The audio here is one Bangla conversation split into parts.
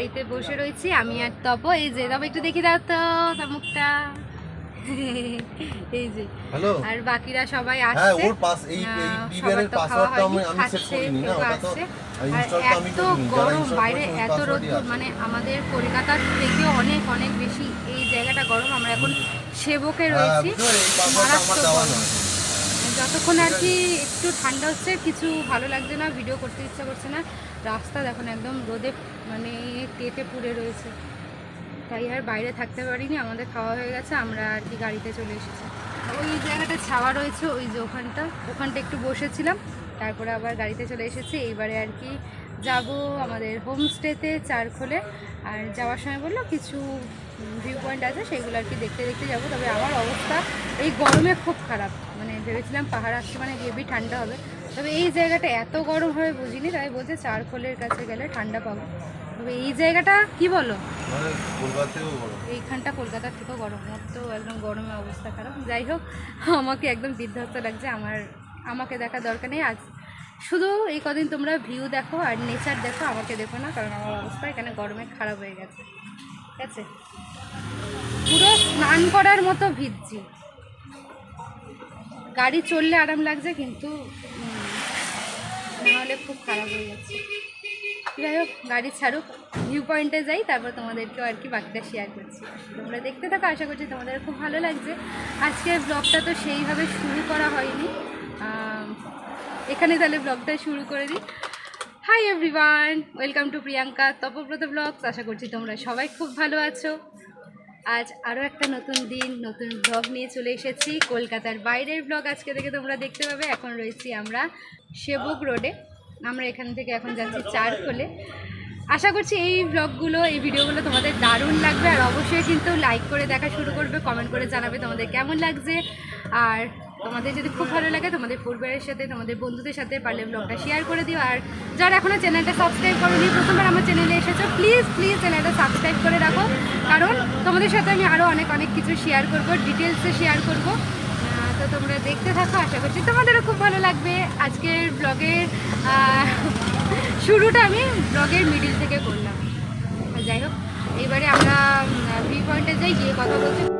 গাড়িতে বসে রয়েছি আমি আর তপ। এই যে তবে একটু দেখি দাও তো মুখটা এই যে হ্যালো। আর বাকিরা সবাই হ্যাঁ আসছে। এত গরম বাইরে এত রোদ্দুর মানে আমাদের কলকাতার থেকে অনেক অনেক বেশি এই জায়গাটা গরম আমরা এখন সেবকে হ্যাঁ রয়েছি। মারাত্মক গরম। যতক্ষণ আর কি একটু ঠান্ডা হচ্ছে, কিছু ভালো লাগছে না, ভিডিও করতে ইচ্ছা করছে না। রাস্তা দেখুন একদম রোদে মানে তেতে পুড়ে রয়েছে। তাই আর বাইরে থাকতে পারিনি, আমাদের খাওয়া হয়ে গেছে, আমরা আর কি গাড়িতে চলে এসেছি। ওই জায়গাটা ছাওয়া রয়েছে, ওই যে ওখানটা ওখানটা একটু বসেছিলাম, তারপরে আবার গাড়িতে চলে এসেছি। এইবারে আর কি যাব আমাদের হোমস্টেতে চারখোলে আর যাওয়ার সময় বলল কিছু ভিউ পয়েন্ট আছে, সেগুলো আর কি দেখতে দেখতে যাব। তবে আমার অবস্থা, এই গরমে খুব খারাপ। ভেবেছিলাম পাহাড় আসছে মানে হেভি ঠান্ডা হবে। তবে এই জায়গাটা এত গরম হবে বুঝিনি তাই বলছে চারখোলের কাছে গেলে ঠান্ডা পাবো। তবে এই জায়গাটা কি বলো? এইখানটা কলকাতার থেকেও গরম ওর তো একদম গরমের অবস্থা খারাপ। যাই হোক আমাকে একদম বিধ্বস্ত লাগছে আমার আমাকে দেখা দরকার নেই। আজ শুধু এই কদিন তোমরা ভিউ দেখো আর নেচার দেখো আমাকে দেখো না কারণ আমার অবস্থা এখানে গরমে খারাপ হয়ে গেছে। ঠিক আছে? পুরো স্নান করার মতো ভিজছি গাড়ি চললে আরাম লাগছে, কিন্তু নাহলে খুব খারাপ হয়ে যাচ্ছে। যাই হোক, গাড়ি ছাড়ুক ভিউ পয়েন্টে যাই, তারপর তোমাদেরকেও আর কি বাকিটা শেয়ার করছি। তোমরা দেখতে থাকো, আশা করছি তোমাদের খুব ভালো লাগছে। আজকের ব্লগটা তো সেইভাবে শুরু করা হয়নি। এখানে তাহলে ব্লগটা শুরু করে দিই। Hi everyone welcome to Priyanka Tapabrata blogs আশা করছি তোমরা সবাই খুব ভালো আছো। আজ আরও একটা নতুন দিন, নতুন ব্লগ নিয়ে চলে এসেছি। কলকাতার বাইরের ব্লগ আজকে থেকে তোমরা দেখতে পাবে। এখন রয়েছি আমরা সেবক রোডে আমরা এখান থেকে এখন যাচ্ছি চারখোলে আশা করছি এই ব্লগগুলো এই ভিডিওগুলো তোমাদের দারুণ লাগবে। আর অবশ্যই কিন্তু লাইক করে দেখা শুরু করবে কমেন্ট করে জানাবে তোমাদের কেমন লাগছে। আর তোমাদের যদি খুব ভালো লাগে, তোমাদের পরিবারের সাথে, তোমাদের বন্ধুদের সাথে পারলে ব্লগটা শেয়ার করে দিও। আর যারা এখনও চ্যানেলটা সাবস্ক্রাইব করোনি, প্রথমবার আমার চ্যানেলে এসেছ প্লিজ প্লিজ চ্যানেলটা সাবস্ক্রাইব করে রাখো। কারণ তোমাদের সাথে আমি আরও অনেক অনেক কিছু শেয়ার করব ডিটেলসে শেয়ার করব। তো তোমরা দেখতে থাকো, আশা করছি তোমাদেরও খুব ভালো লাগবে। আজকের ব্লগের শুরুটা আমি ব্লগের মিডিল থেকে করলাম। যাই হোক, এবারে আমরা ভিউ পয়েন্টে যাই, গিয়ে কথা বলছি।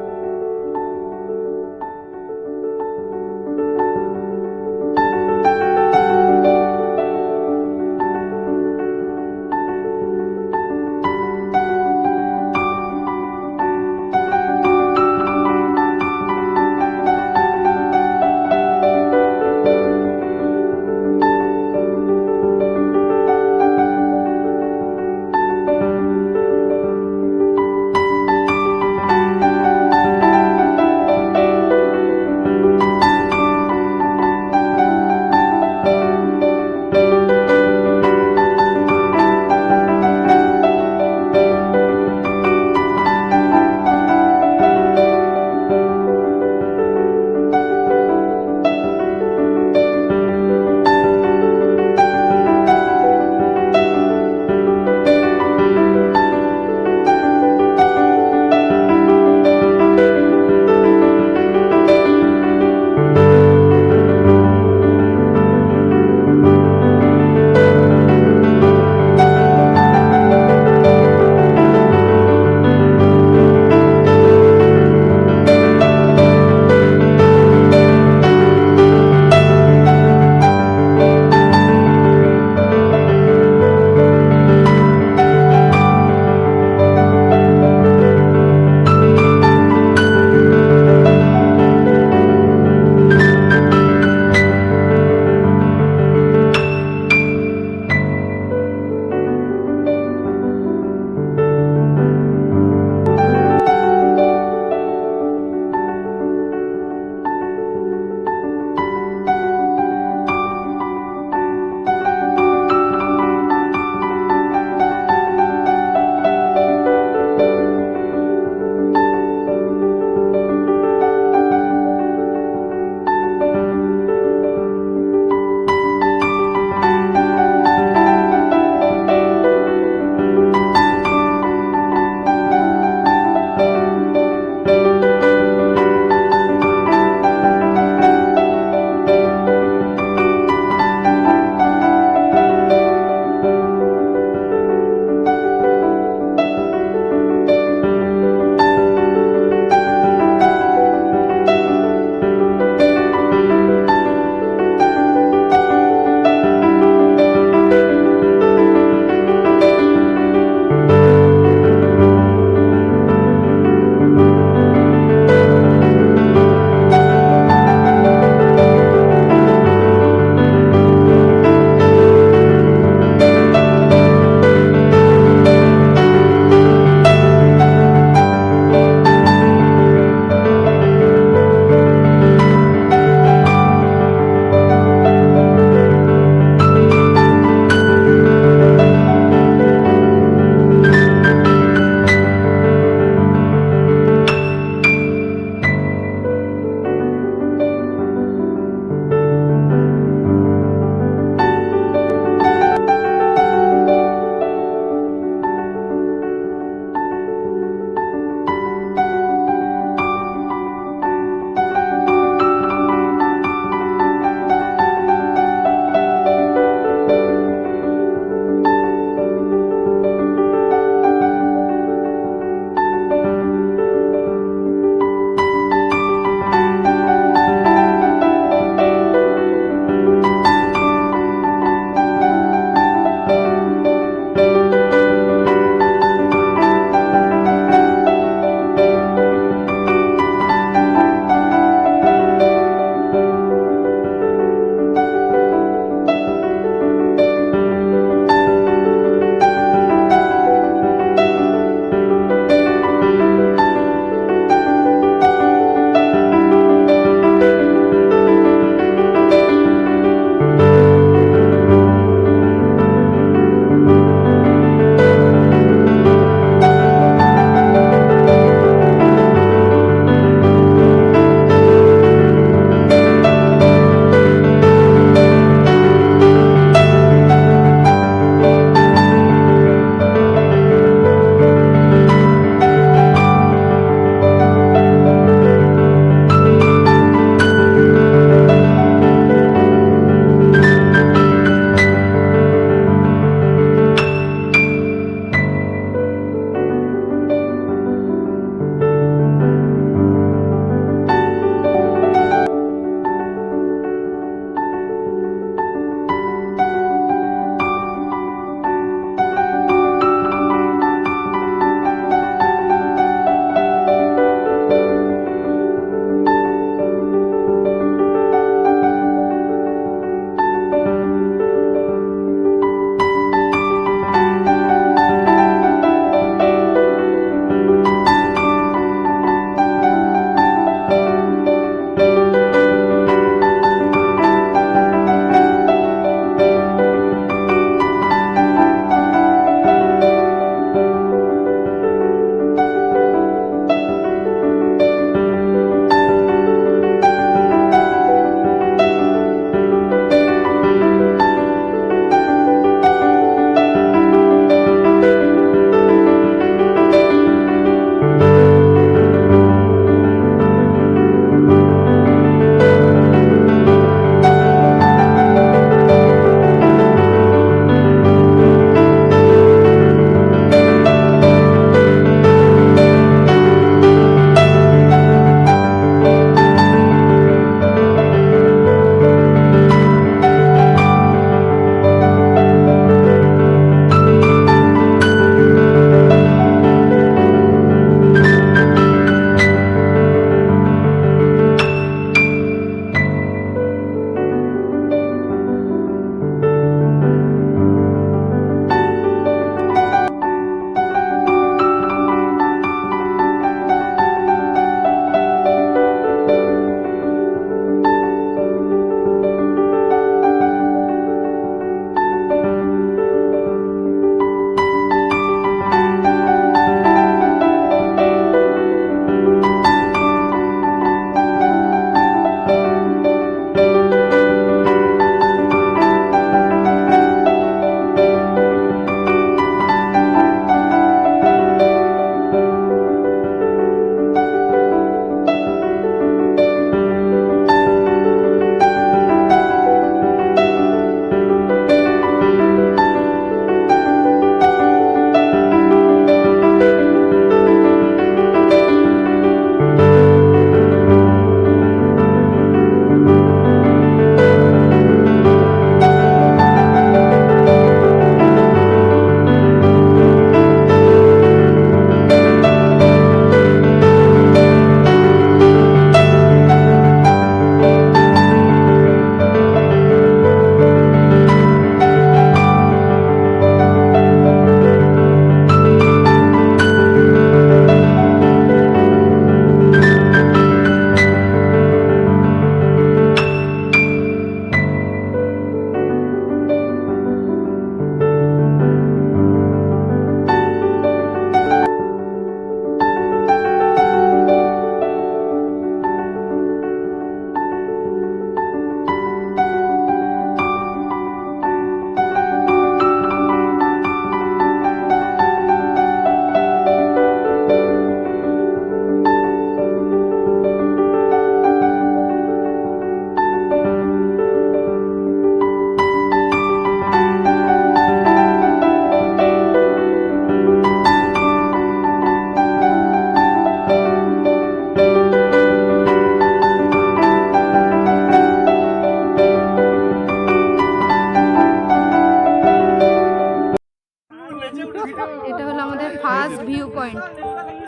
Last view point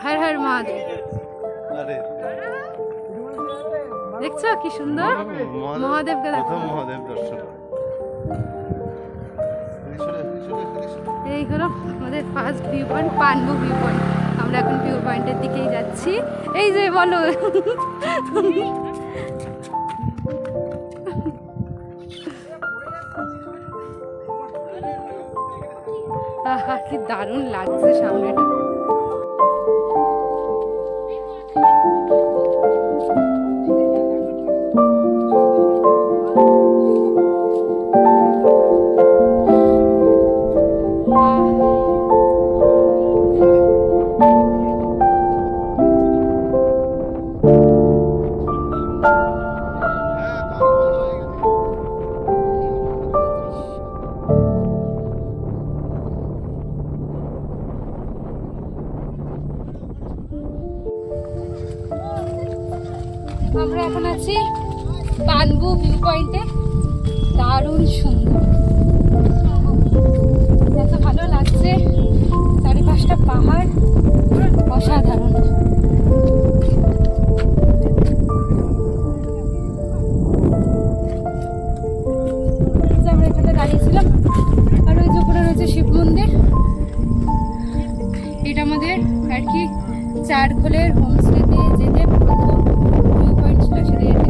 Har Har Mahadev. দেখছ কি সুন্দর? মহাদেবকে দেখো। মহাদেব দর্শন। এই হলো আমাদের ফার্স্ট ভিউ পয়েন্ট পানবু ভিউ পয়েন্ট আমরা এখন ভিউ পয়েন্টের দিকেই যাচ্ছি। এই যে বলো। আহা কি দারুণ লাগছে সামনেটা। আমরা এখন আছি পানবু ভিউ পয়েন্টে দারুণ সুন্দর। এত ভালো লাগছে। চারিপাশটা পাহাড়। অসাধারণ। আমরা আর ওই রয়েছে শিব মন্দির। এটা আমাদের আর কি চারখোলের হোমস্টেতে যেতে প্রথম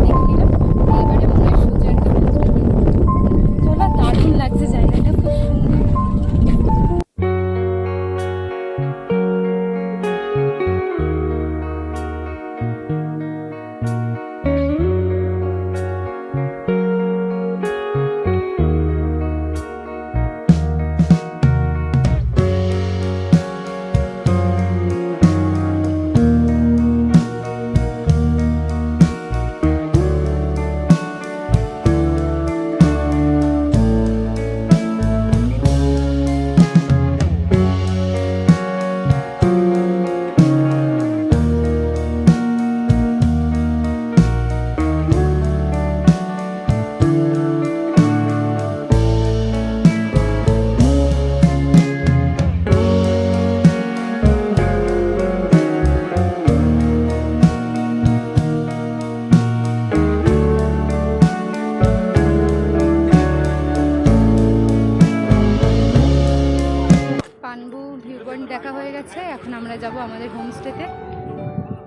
ভিউ পয়েন্ট দেখা হয়ে গেছে, এখন আমরা যাব আমাদের হোমস্টেতে।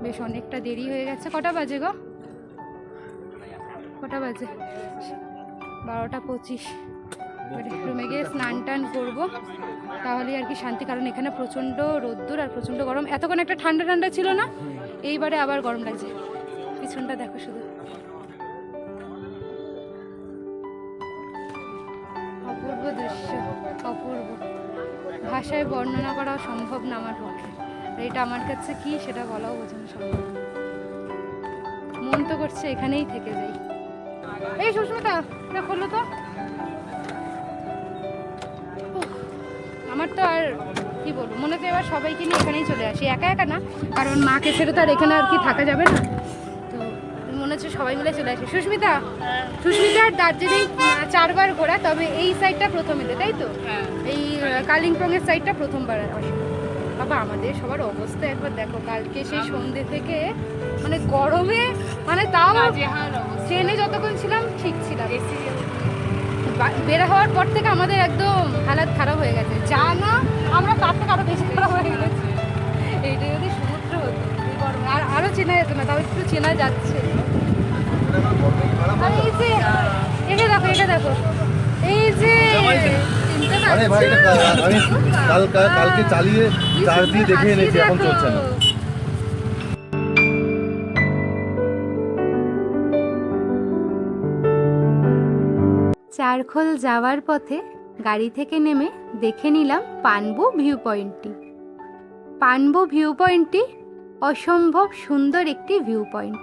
বেশ অনেকটা দেরি হয়ে গেছে। কটা বাজে গো? কটা বাজে? বারোটা পঁচিশ। রুমে গিয়ে স্নান টান করব। তাহলে আর কি শান্তি, কারণ এখানে প্রচণ্ড রোদ্দুর আর প্রচণ্ড গরম। এতক্ষণ একটা ঠান্ডা ঠান্ডা ছিল না? এইবারে আবার গরম লাগছে। পিছনটা দেখো শুধু। অপূর্ব দৃশ্য, অপূর্ব। ভাষায় বর্ণনা করা সম্ভব না আমার পক্ষে। এটা আমার কাছে কি সেটা বলাও বোঝানো সম্ভব মন তো করছে এখানেই থেকে যাই। এই সুস্মিতা, এটা খোলো তো। আমার তো আর কি বলব, মনে হচ্ছে এবার সবাইকে নিয়ে এখানেই চলে আসি। একা একা না, কারণ মাকে ছেড়ে তো আর এখানে আর কি থাকা যাবে না। তো মনে হচ্ছে সবাই মিলে চলে আসি। সুস্মিতা সুস্মিতার দার্জিলিং চারবার ঘোরা তবে এই সাইডটা প্রথম এলে তাই তো? এই কালিম্পং এর সাইডটা প্রথমবার বাবা আমাদের সবার অবস্থা একবার দেখো কালকে সেই সন্ধ্যে থেকে মানে গরমে মানে তাও ট্রেনে যতক্ষণ ছিলাম ঠিক ছিলাম। বের হওয়ার পর থেকে আমাদের একদম হালাত খারাপ হয়ে গেছে। যা না আমরা তার থেকে আরও বেশি খারাপ হয়ে গেছে। এইটাই যদি সমুদ্র হতো এই আর আরও চেনা যেত না তাও একটু চেনা যাচ্ছে। এই যে এটা দেখো এটা দেখো। এই যে আরে ভাই এটা আমি কাল কাল- কালকে চালিয়ে দিয়ে দেখে এনেছি এখন চলছে না। চারখোল যাওয়ার পথে গাড়ি থেকে নেমে দেখে নিলাম পানবু ভিউ পয়েন্টটি পানবু ভিউ পয়েন্টটি অসম্ভব সুন্দর একটি ভিউ পয়েন্ট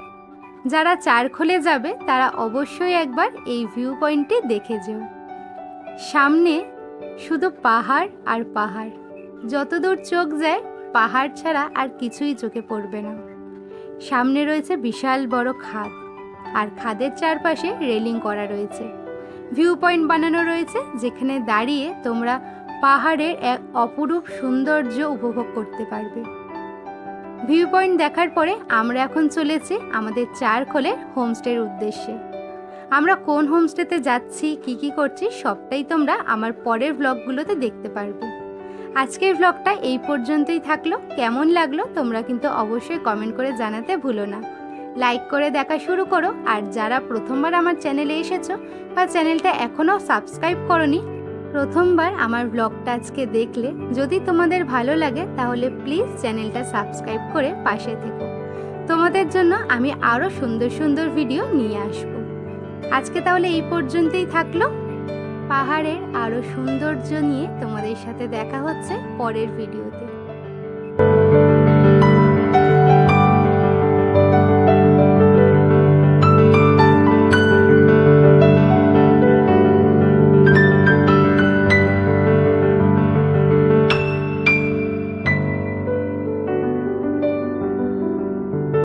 যারা চারখোলে যাবে, তারা অবশ্যই একবার এই ভিউ পয়েন্টটি দেখে যেও। সামনে শুধু পাহাড় আর পাহাড়। যতদূর চোখ যায়, পাহাড় ছাড়া আর কিছুই চোখে পড়বে না। সামনে রয়েছে বিশাল বড় খাদ, আর খাদের চারপাশে রেলিং করা রয়েছে। ভিউ পয়েন্ট বানানো রয়েছে, যেখানে দাঁড়িয়ে তোমরা পাহাড়ের এক অপরূপ সৌন্দর্য উপভোগ করতে পারবে। ভিউ পয়েন্ট দেখার পরে আমরা এখন চলেছি আমাদের চার খোলের হোমস্টের উদ্দেশ্যে। আমরা কোন হোমস্টেতে যাচ্ছি, কি কি করছি, সবটাই তোমরা আমার পরের ব্লগগুলোতে দেখতে পারবে। আজকের ব্লগটা এই পর্যন্তই থাকল। কেমন লাগল তোমরা কিন্তু অবশ্যই কমেন্ট করে জানাতে ভুলো না। লাইক করে দেখা শুরু করো। আর যারা প্রথমবার আমার চ্যানেলে এসেছ বা চ্যানেলটা এখনও সাবস্ক্রাইব করনি প্রথমবার আমার ব্লগটা আজকে দেখলে যদি তোমাদের ভালো লাগে, তাহলে প্লিজ চ্যানেলটা সাবস্ক্রাইব করে পাশে থেকো। তোমাদের জন্য আমি আরও সুন্দর সুন্দর ভিডিও নিয়ে আসব। আজকে তাহলে এই পর্যন্তই থাকল। পাহাড়ের আরও সৌন্দর্য নিয়ে তোমাদের সাথে দেখা হচ্ছে পরের ভিডিওতে